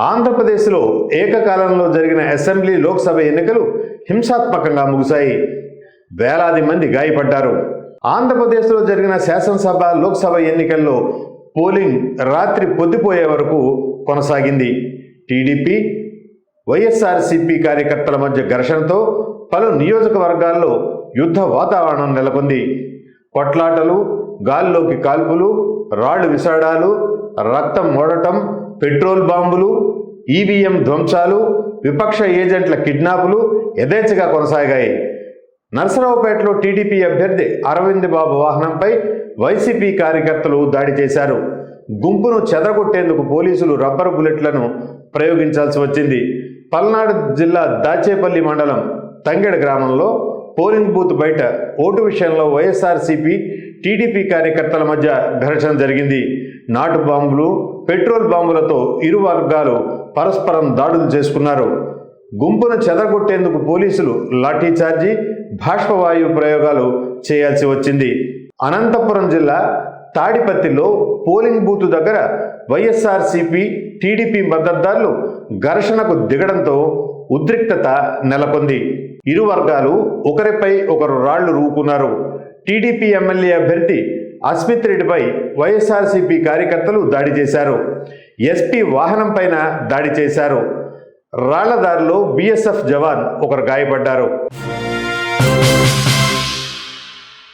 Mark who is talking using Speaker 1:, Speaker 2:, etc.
Speaker 1: ఆంధ్రప్రదేశ్లో ఏకకాలంలో జరిగిన అసెంబ్లీ లోక్సభ ఎన్నికలు హింసాత్మకంగా ముగిశాయి. వేలాది మంది గాయపడ్డారు. ఆంధ్రప్రదేశ్లో జరిగిన శాసనసభ లోక్సభ ఎన్నికల్లో పోలింగ్ రాత్రి పొద్దుపోయే వరకు కొనసాగింది. టీడీపీ వైఎస్ఆర్సీపీ కార్యకర్తల మధ్య ఘర్షణతో పలు నియోజకవర్గాల్లో యుద్ధ వాతావరణం నెలకొంది. కొట్లాటలు గాల్లోకి కాల్పులు రాళ్ళు విసరడాలు రక్తం మోడటం పెట్రోల్ బాంబులు ఈవీఎం ధ్వంసాలు విపక్ష ఏజెంట్ల కిడ్నాపులు యథేచ్ఛగా కొనసాగాయి. నరసరావుపేటలో టీడీపీ అభ్యర్థి అరవింద్ బాబు వాహనంపై వైసీపీ కార్యకర్తలు దాడి చేశారు. గుంపును చెదరగొట్టేందుకు పోలీసులు రబ్బరు బుల్లెట్లను ప్రయోగించాల్సి వచ్చింది. పల్నాడు జిల్లా దాచేపల్లి మండలం తంగెడ గ్రామంలో పోలింగ్ బూత్ బయట ఓటు విషయంలో వైఎస్ఆర్సీపీ టీడీపీ కార్యకర్తల మధ్య ఘర్షణ జరిగింది. నాటు బాంబులు పెట్రోల్ బాంబులతో ఇరు వర్గాలు పరస్పరం దాడులు చేసుకున్నారు. గుంపును చెదరగొట్టేందుకు పోలీసులు లాఠీచార్జీ బాష్పవాయు ప్రయోగాలు చేయాల్సి వచ్చింది. అనంతపురం జిల్లా తాడిపత్తిలో పోలింగ్ బూత్ దగ్గర వైఎస్ఆర్సీపీ టీడీపీ మద్దతుదారులు ఘర్షణకు దిగడంతో ఉద్రిక్తత నెలకొంది. ఇరు వర్గాలు ఒకరిపై ఒకరు రాళ్ళు రూపుకున్నారు. టీడీపీ ఎమ్మెల్యే అభ్యర్థి అస్మిత్ రెడ్డిపై వైఎస్ఆర్సీపీ కార్యకర్తలు దాడి చేశారు. ఎస్పీ వాహనం పైన దాడి చేశారు. రాళ్ళ దారిలో బీఎస్ఎఫ్ జవాన్ ఒకరు గాయపడ్డారు.